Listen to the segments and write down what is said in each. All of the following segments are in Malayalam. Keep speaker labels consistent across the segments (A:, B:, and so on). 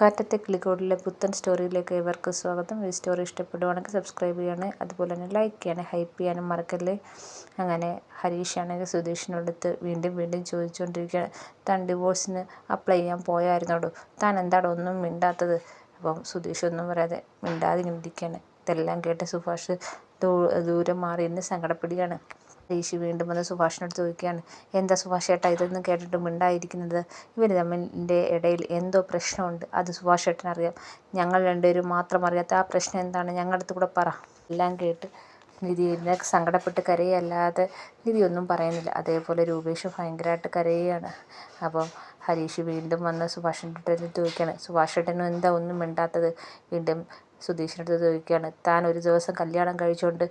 A: കാറ്റത്തെ കിളികോടിലെ പുത്തൻ സ്റ്റോറിയിലേക്ക് ഏവർക്കും സ്വാഗതം. ഈ സ്റ്റോറി ഇഷ്ടപ്പെടുവാണെങ്കിൽ സബ്സ്ക്രൈബ് ചെയ്യണേ അതുപോലെ തന്നെ ലൈക്ക് ചെയ്യണേ ഹൈപ്പ് ചെയ്യാനും മറക്കല്ലേ. അങ്ങനെ ഹരീഷാണെങ്കിൽ സുധീഷിനടുത്ത് വീണ്ടും വീണ്ടും ചോദിച്ചുകൊണ്ടിരിക്കുകയാണ് താൻ ഡിവോഴ്സിന് അപ്ലൈ ചെയ്യാൻ പോയായിരുന്നോടോ? താൻ എന്താടോ ഒന്നും മിണ്ടാത്തത്? അപ്പം സുധീഷ് ഒന്നും പറയാതെ മിണ്ടാതെ ഇരിക്കുകയാണ് ഇതെല്ലാം കേട്ട് സുഭാഷ് ദൂരെ മാറി നിന്ന് സങ്കടപ്പെടുകയാണ്. ദേശി വീണ്ടും വന്ന് സുഭാഷിനോട് ചോദിക്കുകയാണ് എന്താ സുഭാഷ് ഏട്ടാ ഇതൊന്നും കേട്ടിട്ട് മിണ്ടായിരിക്കുന്നത്? ഇവർ തമ്മിന്റെ ഇടയിൽ എന്തോ പ്രശ്നമുണ്ട്. അത് സുഭാഷ് ഏട്ടനറിയാം. ഞങ്ങൾ രണ്ടുപേരും മാത്രം അറിയാത്ത ആ പ്രശ്നം എന്താണ്? ഞങ്ങളുടെ അടുത്ത് കൂടെ പറ. എല്ലാം കേട്ട് നിധി ഇതിനൊക്കെ സങ്കടപ്പെട്ട് കരയല്ലാതെ നിധി ഒന്നും പറയുന്നില്ല. അതേപോലെ രൂപേഷ് ഭയങ്കരമായിട്ട് കരയുകയാണ്. അപ്പം ഹരീഷ് വീണ്ടും വന്ന് സുഭാഷിന്റെ അടുത്ത് ചോദിക്കുകയാണ് സുഭാഷ് ഏട്ടനും എന്താ ഒന്നും മിണ്ടാത്തത്? വീണ്ടും സുധീഷിന്റെ അടുത്ത് ചോദിക്കുകയാണ് താൻ ഒരു ദിവസം കല്യാണം കഴിച്ചുകൊണ്ട്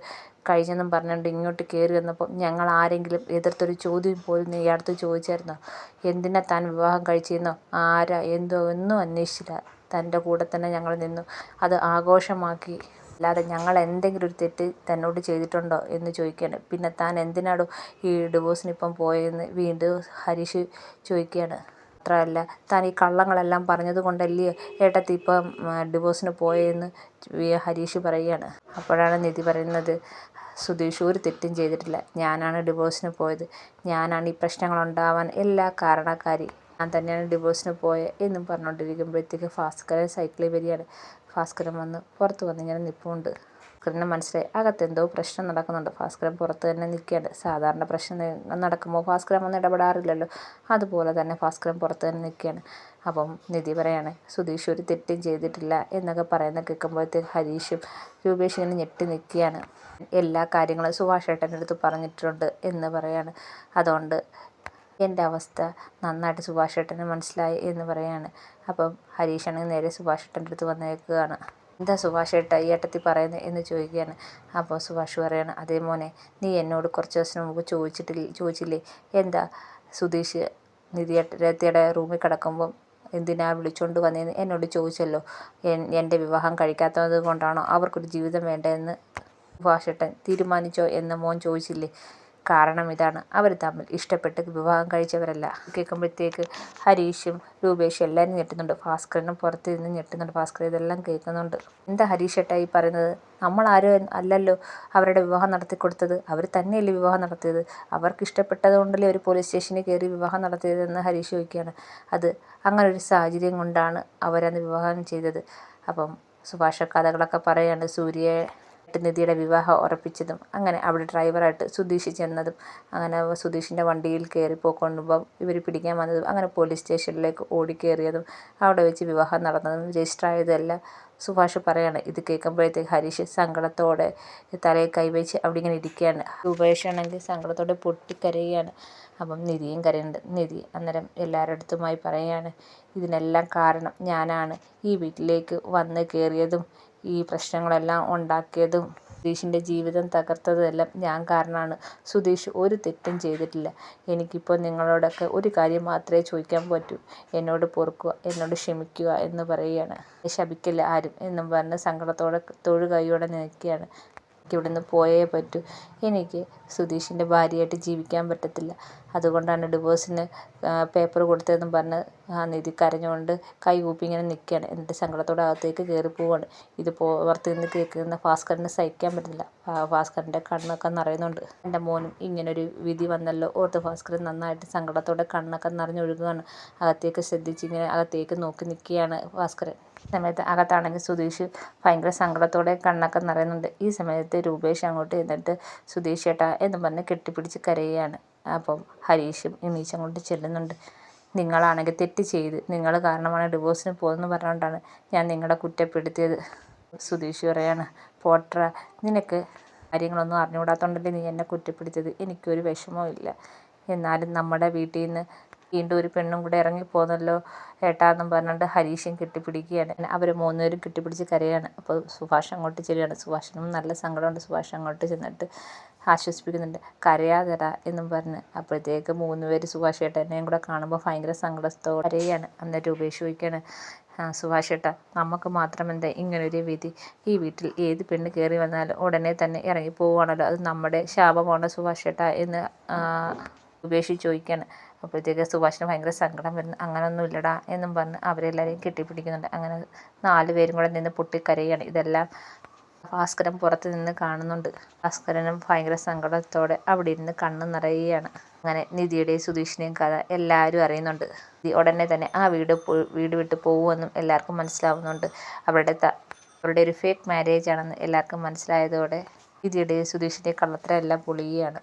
A: കഴിഞ്ഞെന്നും പറഞ്ഞുകൊണ്ട് ഇങ്ങോട്ട് കയറി വന്നപ്പോൾ ഞങ്ങൾ ആരെങ്കിലും എതിർത്തൊരു ചോദ്യം പോലും നീ അടുത്ത് ചോദിച്ചായിരുന്നോ? എന്തിനാ താൻ വിവാഹം കഴിച്ചിരുന്നോ ആരാ? എന്തോ? ഒന്നും അന്വേഷിച്ചില്ല. തന്റെ കൂടെ തന്നെ ഞങ്ങൾ നിന്നു. അത് ആഘോഷമാക്കി. അല്ലാതെ ഞങ്ങൾ എന്തെങ്കിലും ഒരു തെറ്റ് തന്നോട് ചെയ്തിട്ടുണ്ടോ? എന്ന് ചോദിക്കുകയാണ്. പിന്നെ താൻ എന്തിനാടോ ഈ ഡിവോഴ്സിനിപ്പം പോയതെന്ന് വീണ്ടും ഹരീഷ് ചോദിക്കുകയാണ്. മാത്രമല്ല താൻ ഈ കള്ളങ്ങളെല്ലാം പറഞ്ഞത് കൊണ്ടല്ലേ ഏട്ടത്തി ഇപ്പം ഡിവോഴ്സിന് പോയതെന്ന് ഹരീഷ് പറയുകയാണ്. അപ്പോഴാണ് നിധി പറയുന്നത് സുധീഷ് ഒരു തെറ്റും ചെയ്തിട്ടില്ല. ഞാനാണ് ഡിവോഴ്സിന് പോയത്. ഞാനാണ് ഈ പ്രശ്നങ്ങളുണ്ടാവാൻ എല്ലാ കാരണക്കാരി. ഞാൻ തന്നെയാണ് ഡിവോഴ്സിന് പോയത് എന്നും പറഞ്ഞുകൊണ്ടിരിക്കുമ്പോഴത്തേക്ക് ഭാസ്കരൻ സൈക്കിളിൽ വരികയാണ്. ഭാസ്കരൻ വന്ന് പുറത്ത് വന്ന് ഇങ്ങനെ നിൽപ്പുണ്ട് ഭാസ്കരന് മനസ്സിലായി. അകത്തെന്തോ പ്രശ്നം നടക്കുന്നുണ്ട്. ഭാസ്കരൻ പുറത്ത് തന്നെ നിൽക്കുകയാണ്. സാധാരണ പ്രശ്നം നടക്കുമ്പോൾ ഭാസ്കരൻ വന്ന് ഇടപെടാറില്ലല്ലോ. അതുപോലെ തന്നെ ഭാസ്കരൻ പുറത്ത് തന്നെ നിൽക്കുകയാണ്. അപ്പം നിധി പറയാണ് സുധീഷ് ഒരു തെറ്റും ചെയ്തിട്ടില്ല എന്നൊക്കെ പറയുന്ന കേൾക്കുമ്പോഴത്തേക്ക് ഹരീഷും രൂപേഷ് ഇങ്ങനെ ഞെട്ടി നിൽക്കുകയാണ്. എല്ലാ കാര്യങ്ങളും സുഭാഷ് ഏട്ടന്റെ അടുത്ത് പറഞ്ഞിട്ടുണ്ട് എന്ന് പറയാണ്. അതുകൊണ്ട് എന്റെ അവസ്ഥ നന്നായിട്ട് സുഭാഷ് ഏട്ടന് മനസ്സിലായി എന്ന് പറയാണ്. അപ്പം ഹരീഷാണെങ്കിൽ നേരെ സുഭാഷ് ഏട്ടന്റെ അടുത്ത് വന്നേക്കുകയാണ്. എന്താ സുഭാഷ് ഏട്ടാ ഈ ഏട്ടത്തി പറയുന്നത് എന്ന് ചോദിക്കുകയാണ്. അപ്പോൾ സുഭാഷ് പറയാണ് അതേ മോനെ നീ എന്നോട് കുറച്ച് ദിവസം മുമ്പ് ചോദിച്ചിട്ടില്ല ചോദിച്ചില്ലേ? എന്താ സുധീഷ് നിധി ഏട്ടത്തിയുടെ റൂമിൽ കിടക്കുമ്പം എന്തിനാ വിളിച്ചുകൊണ്ട് വന്നതെന്ന് എന്നോട് ചോദിച്ചല്ലോ. എന്റെ വിവാഹം കഴിക്കാത്തത് കൊണ്ടാണോ അവർക്കൊരു ജീവിതം വേണ്ടതെന്ന് സുഭാഷേട്ടൻ തീരുമാനിച്ചോ? എന്ന് മോൻ ചോദിച്ചില്ലേ. കാരണം ഇതാണ്. അവർ തമ്മിൽ ഇഷ്ടപ്പെട്ട് വിവാഹം കഴിച്ചവരല്ല. കേൾക്കുമ്പോഴത്തേക്ക് ഹരീഷും രൂപേഷും എല്ലാവരും ഞെട്ടുന്നുണ്ട്. ഭാസ്കരനും പുറത്ത് നിന്ന് ഞെട്ടുന്നുണ്ട്. ഭാസ്കർ ഇതെല്ലാം കേൾക്കുന്നുണ്ട്. എന്താ ഹരീഷ് ഏട്ടായി പറയുന്നത്? നമ്മൾ ആരും അല്ലല്ലോ അവരുടെ വിവാഹം നടത്തി കൊടുത്തത്. അവർ തന്നെയല്ലേ വിവാഹം നടത്തിയത്. അവർക്ക് ഇഷ്ടപ്പെട്ടത് കൊണ്ടല്ലേ ഒരു പോലീസ് സ്റ്റേഷനിൽ കയറി വിവാഹം നടത്തിയതെന്ന് ഹരീഷ് ചോദിക്കുകയാണ്. അത് അങ്ങനെ ഒരു സാഹചര്യം കൊണ്ടാണ് അവരന്ന് വിവാഹം ചെയ്തത്. അപ്പം സുഭാഷ കഥകളൊക്കെ പറയുകയാണ് സൂര്യയെ നിധിയുടെ വിവാഹം ഉറപ്പിച്ചതും അങ്ങനെ അവിടെ ഡ്രൈവറായിട്ട് സുധീഷ് ചെന്നതും അങ്ങനെ സുധീഷിന്റെ വണ്ടിയിൽ കയറി പോയിക്കൊണ്ടുമ്പോൾ ഇവർ പിടിക്കാൻ വന്നതും അങ്ങനെ പോലീസ് സ്റ്റേഷനിലേക്ക് ഓടിക്കേറിയതും അവിടെ വെച്ച് വിവാഹം നടന്നതും രജിസ്റ്റർ ആയതെല്ലാം സുഭാഷ് പറയാണ് ഇത് കേൾക്കുമ്പോഴത്തേക്ക് ഹരീഷ് സങ്കടത്തോടെ തലയിൽ കൈവച്ച് അവിടെ ഇങ്ങനെ ഇരിക്കുകയാണ്. രൂപേഷാണെങ്കിൽ സങ്കടത്തോടെ പൊട്ടിക്കരയുകയാണ്. അപ്പം നിധിയും കരയുന്നുണ്ട്. നിധി അന്നേരം എല്ലാവരുടെ അടുത്തുമായി പറയുകയാണ് ഇതിനെല്ലാം കാരണം ഞാനാണ്. ഈ വീട്ടിലേക്ക് വന്ന് കയറിയതും ഈ പ്രശ്നങ്ങളെല്ലാം ഉണ്ടാക്കിയതും സുധീഷിന്റെ ജീവിതം തകർത്തതുമെല്ലാം ഞാൻ കാരണമാണ്. സുധീഷ് ഒരു തെറ്റും ചെയ്തിട്ടില്ല. എനിക്കിപ്പോൾ നിങ്ങളോടൊക്കെ ഒരു കാര്യം മാത്രമേ ചോദിക്കാൻ പറ്റൂ. എന്നോട് പൊറുക്കുക എന്നോട് ക്ഷമിക്കുക എന്ന് പറയുകയാണ്. ശപിക്കില്ല ആരും എന്നും പറഞ്ഞ് സങ്കടത്തോടെ തൊഴു കൈയോടെ നിൽക്കുകയാണ്. ഇവിടുന്ന് പോയേ പറ്റൂ. എനിക്ക് സുധീഷിന്റെ ഭാര്യയായിട്ട് ജീവിക്കാൻ പറ്റത്തില്ല. അതുകൊണ്ടാണ് ഡിവോഴ്സിന് പേപ്പർ കൊടുത്തതെന്നും പറഞ്ഞ് ആ നിധി കരഞ്ഞുകൊണ്ട് കൈ കൂപ്പി ഇങ്ങനെ നിൽക്കുകയാണ്. എന്നിട്ട് സങ്കടത്തോടെ അകത്തേക്ക് കയറി പോവുകയാണ്. ഇത് പുറത്ത് നിന്ന് കേൾക്കുന്ന ഭാസ്കറിന് സഹിക്കാൻ പറ്റുന്നില്ല. ഭാസ്കറിന്റെ കണ്ണൊക്കെ നിറയുന്നുണ്ട്. എന്റെ മോനും ഇങ്ങനൊരു വിധി വന്നല്ലോ. ഓർത്ത് ഭാസ്കരൻ നന്നായിട്ട് സങ്കടത്തോടെ കണ്ണൊക്കെ നിറഞ്ഞൊഴുകുകയാണ്. അകത്തേക്ക് ശ്രദ്ധിച്ച് ഇങ്ങനെ അകത്തേക്ക് നോക്കി നിൽക്കുകയാണ് ഭാസ്കരൻ. സമയത്ത് അകത്താണെങ്കിൽ സുധീഷ് ഭയങ്കര സങ്കടത്തോടെ കണ്ണൊക്കെ നിറയുന്നുണ്ട്. ഈ സമയത്ത് രൂപേഷ് അങ്ങോട്ട് എന്നിട്ട് സുധീഷ് ചേട്ടാ എന്ന് പറഞ്ഞ് കെട്ടിപ്പിടിച്ച് കരയുകയാണ്. അപ്പം ഹരീഷും ഇമീഷ് അങ്ങോട്ട് ചെല്ലുന്നുണ്ട്. നിങ്ങളാണെങ്കിൽ തെറ്റ് ചെയ്ത് നിങ്ങൾ കാരണമാണ് ഡിവോഴ്സിന് പോകുന്നതെന്ന് പറഞ്ഞുകൊണ്ടാണ് ഞാൻ നിങ്ങളെ കുറ്റപ്പെടുത്തിയത്. സുധീഷ് പറയാണ് പോട്ട്ര നിനക്ക് കാര്യങ്ങളൊന്നും അറിഞ്ഞുകൂടാത്തതുകൊണ്ടല്ലേ നീ എന്നെ കുറ്റപ്പെടുത്തിയത്? എനിക്കൊരു വിഷമവും ഇല്ല എന്നാലും നമ്മുടെ വീട്ടിൽ നിന്ന് വീണ്ടും ഒരു പെണ്ണും കൂടെ ഇറങ്ങിപ്പോന്നല്ലോ ഏട്ടാന്നും പറഞ്ഞുകൊണ്ട് ഹരീഷും കെട്ടിപ്പിടിക്കുകയാണ്. അവർ മൂന്നുപേരും കെട്ടിപ്പിടിച്ച് കരയാണ്. അപ്പോൾ സുഭാഷ് അങ്ങോട്ട് ചെല്ലുകയാണ്. സുഭാഷിനും നല്ല സങ്കടമുണ്ട്. സുഭാഷ് അങ്ങോട്ട് ചെന്നിട്ട് ആശ്വസിപ്പിക്കുന്നുണ്ട്. കരയാതര എന്നും പറഞ്ഞ് അപ്പോഴത്തേക്ക് മൂന്നുപേര് സുഭാഷ് ഏട്ടനെയും കൂടെ കാണുമ്പോൾ ഭയങ്കര സങ്കടത്തോടെ കരയാണ്. അന്നേരം ചോദിക്കുകയാണ് സുഭാഷ് ഏട്ടാ നമുക്ക് മാത്രമെന്താ ഇങ്ങനൊരു വിധി? ഈ വീട്ടിൽ ഏത് പെണ്ണ് കയറി വന്നാലും ഉടനെ തന്നെ ഇറങ്ങി പോവുകയാണല്ലോ അത് നമ്മുടെ ശാപമാണ് സുഭാഷ് ഏട്ടാ എന്ന് ഉപേക്ഷിച്ച് ചോദിക്കുകയാണ് അപ്പോഴത്തേക്ക് സുഭാഷിന് ഭയങ്കര സങ്കടം വരുന്നു. അങ്ങനൊന്നും ഇല്ലടാ എന്നും പറഞ്ഞ് അവരെല്ലാവരെയും കെട്ടിപ്പിടിക്കുന്നുണ്ട്. അങ്ങനെ നാല് പേരും കൂടെ നിന്ന് പൊട്ടിക്കരയാണ് ഇതെല്ലാം ഭാസ്കരൻ പുറത്ത് നിന്ന് കാണുന്നുണ്ട്. ഭാസ്കരനും ഭയങ്കര സങ്കടത്തോടെ അവിടെ ഇരുന്ന് കണ്ണ് നിറയുകയാണ്. അങ്ങനെ നിധിയുടെയും സുധീഷിന്റെയും കഥ എല്ലാവരും അറിയുന്നുണ്ട്. ഉടനെ തന്നെ ആ വീട് വീട് വിട്ട് പോകുമെന്നും എല്ലാവർക്കും മനസ്സിലാവുന്നുണ്ട്. അവരുടെ അവരുടെ ഒരു ഫേക്ക് മാരേജ് ആണെന്ന് എല്ലാവർക്കും മനസ്സിലായതോടെ നിധിയുടെയും സുധീഷിന്റെയും കള്ളത്തരം എല്ലാം പൊളിയുകയാണ്.